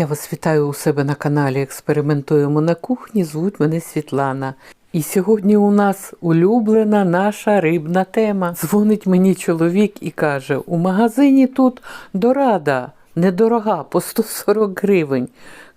Я вас вітаю у себе на каналі Експериментуємо на кухні. Звуть мене Світлана. І сьогодні у нас улюблена наша рибна тема. Дзвонить мені чоловік і каже: у магазині тут дорада, недорога, по 140 гривень.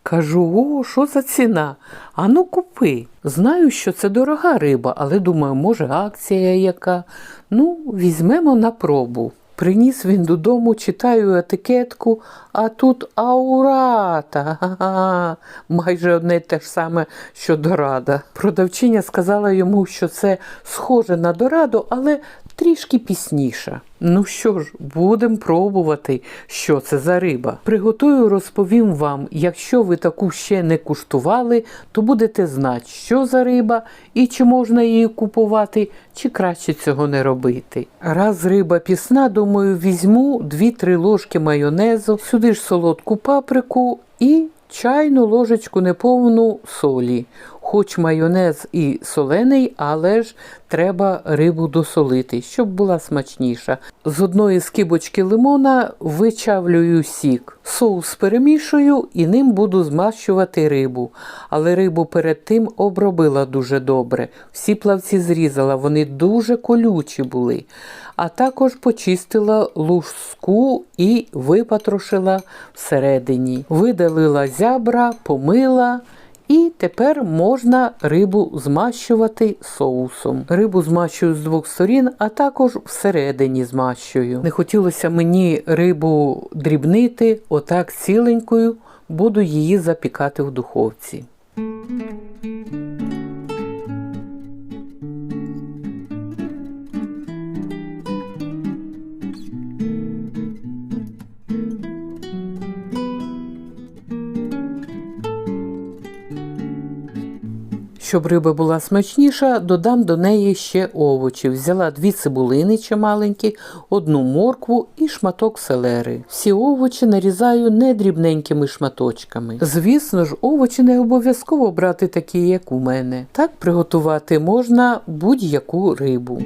Кажу, о, що за ціна? Ану купи. Знаю, що це дорога риба, але думаю, може акція яка. Ну, візьмемо на пробу. Приніс він додому, читаю етикетку, а тут аурата. Га-га. Майже одне те ж саме, що дорада. Продавчиня сказала йому, що це схоже на дораду, але трішки пісніша. Ну що ж, будемо пробувати, що це за риба. Приготую, розповім вам. Якщо ви таку ще не куштували, то будете знати, що за риба і чи можна її купувати, чи краще цього не робити. Раз риба пісна, думаю, візьму 2-3 ложки майонезу, сюди ж солодку паприку і чайну ложечку неповну солі. Хоч майонез і солений, але ж треба рибу досолити, щоб була смачніша. З одної скибочки лимона вичавлюю сік. Соус перемішую і ним буду змащувати рибу. Але рибу перед тим обробила дуже добре. Всі плавці зрізала, вони дуже колючі були. А також почистила лужку і випатрошила всередині. Видалила зябра, помила. І тепер можна рибу змащувати соусом. Рибу змащую з двох сторін, а також всередині змащую. Не хотілося мені рибу дрібнити, отак ціленькою буду її запікати в духовці. Щоб риба була смачніша, додам до неї ще овочі. Взяла дві цибулини чималенькі, одну моркву і шматок селери. Всі овочі нарізаю не дрібненькими шматочками. Звісно ж, овочі не обов'язково брати такі, як у мене. Так приготувати можна будь-яку рибу.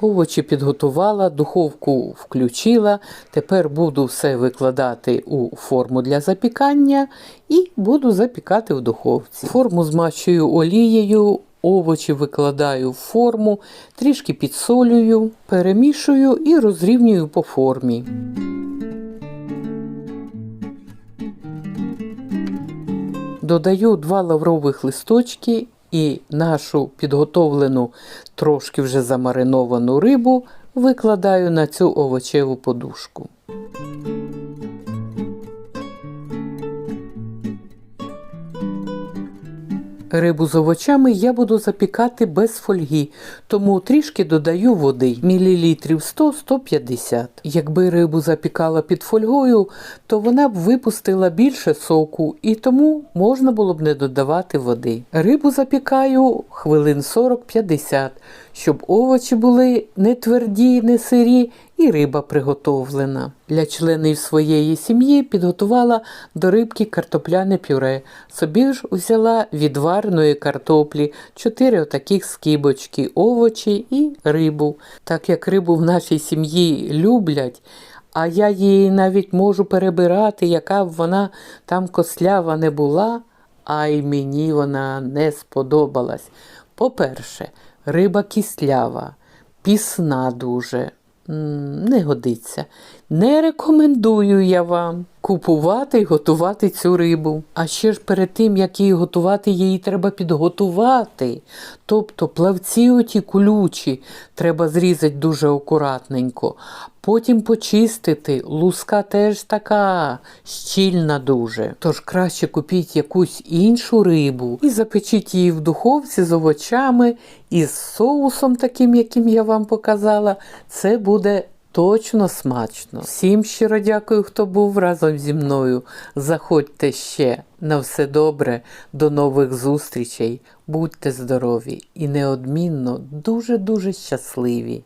Овочі підготувала, духовку включила. Тепер буду все викладати у форму для запікання і буду запікати в духовці. Форму змащую олією, овочі викладаю в форму, трішки підсолюю, перемішую і розрівнюю по формі. Додаю два лаврових листочки і нашу підготовлену трошки вже замариновану рибу викладаю на цю овочеву подушку. Рибу з овочами я буду запікати без фольги, тому трішки додаю води, мілілітрів 100-150. Якби рибу запікала під фольгою, то вона б випустила більше соку і тому можна було б не додавати води. Рибу запікаю хвилин 40-50, щоб овочі були не тверді, не сирі, і риба приготовлена. Для членів своєї сім'ї підготувала до рибки картопляне пюре. Собі ж взяла відварної картоплі, чотири отаких скибочки, овочі і рибу. Так як рибу в нашій сім'ї люблять, а я її навіть можу перебирати, яка б вона там кослява не була, а й мені вона не сподобалась. По-перше, риба кислява, пісна дуже. Не годиться. Не рекомендую я вам купувати і готувати цю рибу. А ще ж перед тим, як її готувати, її треба підготувати. Тобто плавці оті колючі треба зрізати дуже акуратненько. Потім почистити. Луска теж така щільна дуже. Тож краще купіть якусь іншу рибу і запечіть її в духовці з овочами і з соусом, таким, яким я вам показала. Це буде точно смачно. Всім щиро дякую, хто був разом зі мною. Заходьте ще на все добре, до нових зустрічей. Будьте здорові і неодмінно дуже-дуже щасливі.